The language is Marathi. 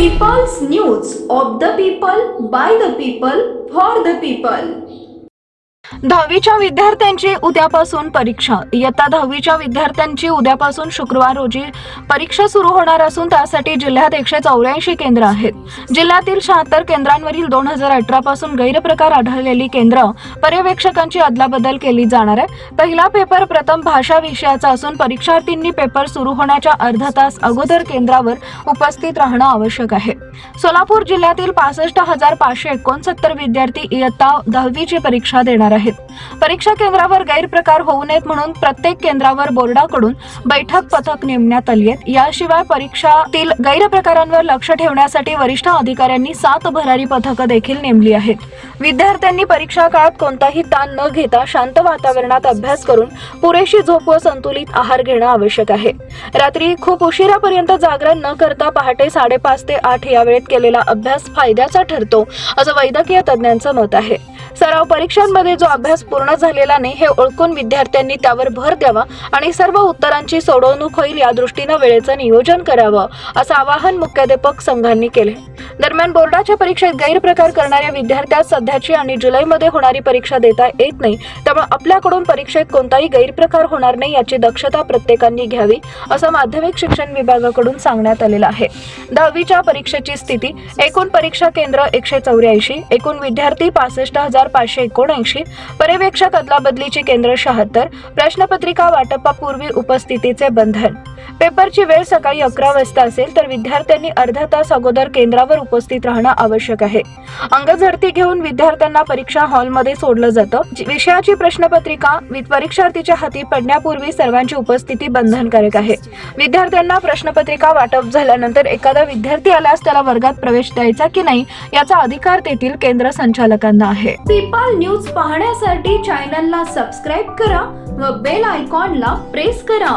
People's news, of the people, by the people, for the people. दहावीच्या विद्यार्थ्यांची उद्यापासून परीक्षा इयत्ता दहावीच्या विद्यार्थ्यांची उद्यापासून शुक्रवार रोजी परीक्षा सुरू होणार असून त्यासाठी जिल्ह्यात एकशे चौऱ्याऐंशी केंद्र आहेत जिल्ह्यातील शहात्तर केंद्रांवरील दोन हजार अठरा पासून गैरप्रकार आढळलेली केंद्र पर्यवेक्षकांची अदलाबदल केली जाणार आहे पहिला पेपर प्रथम भाषा विषयाचा असून परीक्षार्थींनी पेपर सुरू होण्याच्या अर्धा तास अगोदर केंद्रावर उपस्थित राहणं आवश्यक आहे सोलापूर जिल्ह्यातील पासष्ट हजार पाचशे एकोणसत्तर विद्यार्थी इयत्ता दहावीची परीक्षा देणार आहेत परीक्षा केंद्रावर गैरप्रकार होऊ नयेत म्हणून प्रत्येक केंद्रावर बोर्डाकडून बैठक पथक नेमण्यात आली आहेत याशिवाय परीक्षातील गैरप्रकारांवर लक्ष ठेवण्यासाठी वरिष्ठ अधिकाऱ्यांनी सात भरारी पथक देखील नेमली आहेत विद्यार्थ्यांनी परीक्षा काळात कोणताही ताण न घेता शांत वातावरणात अभ्यास करून पुरेशी झोप व संतुलित आहार घेणं आवश्यक आहे रात्री खूप उशिरापर्यंत जागरण न करता पहाटे साडेपाच ते आठ या केलेला अभ्यास फायद्याचा ठरतो असं वैद्यकीय तज्ज्ञांचं मत आहे सराव परीक्षांमध्ये जो अभ्यास पूर्ण झालेला नाही हे ओळखून विद्यार्थ्यांनी त्यावर भर द्यावा आणि सर्व उत्तरांची सोडवणूक होईल या दृष्टीनं वेळेचं नियोजन करावं असं आवाहन मुख्याध्यापक संघांनी केले दरम्यान बोर्डाच्या परीक्षेत गैरप्रकार करणाऱ्या विद्यार्थ्यात सध्याची आणि जुलैमध्ये होणारी परीक्षा देता येत नाही त्यामुळे आपल्याकडून परीक्षेत कोणताही गैरप्रकार होणार नाही याची दक्षता प्रत्येकांनी घ्यावी असं माध्यमिक शिक्षण विभागाकडून सांगण्यात आलेलं आहे दहावीच्या परीक्षेची स्थिती एकूण परीक्षा केंद्र एकशे चौऱ्याऐंशी एकूण विद्यार्थी पासष्ट हजार पाचशे एकोणऐंशी पर्यवेक्षक अदलाबदलीची केंद्र शहात्तर प्रश्नपत्रिका वाटपापूर्वी उपस्थितीचे बंधन पेपरची वेळ सकाळी अकरा वाजता असेल तर विद्यार्थ्यांनी अर्धा तास अगोदर केंद्रावर उपस्थित राहणं आवश्यक आहे अंगझडती घेऊन विद्यार्थ्यांना परीक्षा हॉलमध्ये सोडलं जातं विषयाची प्रश्नपत्रिका परीक्षार्थीच्या हाती पडण्यापूर्वी सर्वांची उपस्थिती बंधनकारक आहे विद्यार्थ्यांना प्रश्नपत्रिका वाटप झाल्यानंतर एखादा विद्यार्थी आलास त्याला वर्गात प्रवेश द्यायचा की नाही याचा अधिकार तेथील केंद्र संचालकांना आहे पीपल न्यूज पाहण्यासाठी चॅनलला सबस्क्राईब करा व बेल आयकॉनला प्रेस करा